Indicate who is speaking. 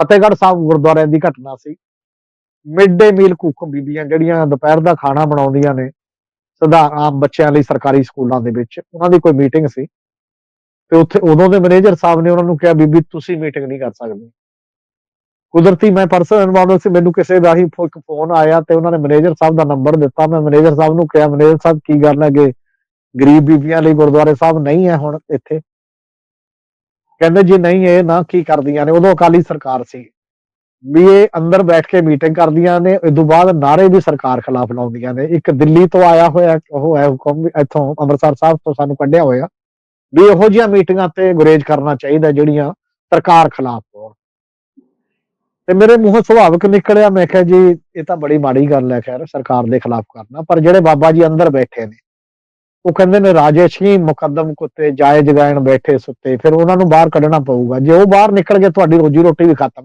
Speaker 1: ਫਤਿਹਗੜ੍ਹ ਸਾਹਿਬ ਗੁਰਦੁਆਰਿਆਂ ਦੀ ਘਟਨਾ ਸੀ। Mid day meal cook ਬੀਬੀਆਂ ਜਿਹੜੀਆਂ ਦੁਪਹਿਰ ਦਾ ਖਾਣਾ ਬਣਾਉਂਦੀਆਂ ਨੇ, ਸਧਾਰਨ ਆਮ ਬੱਚਿਆਂ ਲਈ ਸਰਕਾਰੀ ਸਕੂਲਾਂ ਦੇ ਵਿੱਚ, ਉਹਨਾਂ ਦੀ ਕੋਈ ਮੀਟਿੰਗ ਸੀ। ਤੇ ਉੱਥੇ ਉਦੋਂ ਦੇ ਮੈਨੇਜਰ ਸਾਹਿਬ ਨੇ ਉਹਨਾਂ ਨੂੰ ਕਿਹਾ, ਬੀਬੀ, ਤੁਸੀਂ ਮੀਟਿੰਗ ਨਹੀਂ ਕਰ ਸਕਦੇ। ਕੁਦਰਤੀ ਮੈਂ ਪਰਸਨਲ ਇਨਵੋਲਵ ਸੀ, ਮੈਨੂੰ ਕਿਸੇ ਦਾ ਹੀ ਫੋਨ ਆਇਆ ਤੇ ਉਹਨਾਂ ਨੇ ਮੈਨੇਜਰ ਸਾਹਿਬ ਦਾ ਨੰਬਰ ਦਿੱਤਾ। ਮੈਂ ਮੈਨੇਜਰ ਸਾਹਿਬ ਨੂੰ ਕਿਹਾ, ਮੈਨੇਜਰ ਸਾਹਿਬ, ਕੀ ਗੱਲ ਹੈ ਕਿ ਗਰੀਬ ਬੀਬੀਆਂ ਲਈ ਗੁਰਦੁਆਰੇ ਸਾਹਿਬ ਨਹੀਂ ਹੈ ਹੁਣ ਇੱਥੇ। ਕਹਿੰਦੇ ਜੀ ਨਹੀਂ, ਇਹ ਨਾ ਕੀ ਕਰਦੀਆਂ ਨੇ, ਉਦੋਂ ਅਕਾਲੀ ਸਰਕਾਰ ਸੀ। ਵੀ ਇਹ ਅੰਦਰ ਬੈਠ ਕੇ ਮੀਟਿੰਗ ਕਰਦੀਆਂ ਨੇ ਇਸ ਤੋਂ ਬਾਅਦ ਨਾਰੇ ਵੀ ਸਰਕਾਰ ਖਿਲਾਫ ਲਾਉਂਦੀਆਂ ਨੇ। ਇੱਕ ਦਿੱਲੀ ਤੋਂ ਆਇਆ ਹੋਇਆ, ਉਹ ਹੈ ਹੁਕਮ ਇੱਥੋਂ ਅੰਮ੍ਰਿਤਸਰ ਸਾਹਿਬ ਤੋਂ ਸਾਨੂੰ ਕੱਢਿਆ ਹੋਇਆ, ਵੀ ਇਹੋ ਜਿਹੀਆਂ ਮੀਟਿੰਗਾਂ ਤੇ ਗੁਰੇਜ਼ ਕਰਨਾ ਚਾਹੀਦਾ ਜਿਹੜੀਆਂ ਸਰਕਾਰ ਖਿਲਾਫ ਹੋਣ। ਤੇ ਮੇਰੇ ਮੂੰਹੋਂ ਸੁਭਾਵਿਕ ਨਿਕਲਿਆ, ਮੈਂ ਕਿਹਾ ਜੀ, ਇਹ ਤਾਂ ਬੜੀ ਮਾੜੀ ਗੱਲ ਹੈ, ਖੈਰ, ਸਰਕਾਰ ਦੇ ਖਿਲਾਫ ਕਰਨਾ, ਪਰ ਜਿਹੜੇ ਬਾਬਾ ਜੀ ਅੰਦਰ ਬੈਠੇ ਨੇ ਉਹ ਕਹਿੰਦੇ ਨੇ ਰਾਜੇਸ਼ ਹੀ ਮੁਕੱਦਮ ਕੁੱਤੇ ਜਾਏ ਜਗਾਇਣ ਬੈਠੇ ਸੁੱਤੇ, ਫਿਰ ਉਹਨਾਂ ਨੂੰ ਬਾਹਰ ਕੱਢਣਾ ਪਊਗਾ। ਜੇ ਉਹ ਬਾਹਰ ਨਿਕਲ ਗਏ, ਤੁਹਾਡੀ ਰੋਜੀ ਰੋਟੀ ਵੀ ਖਤਮ ਹੈ।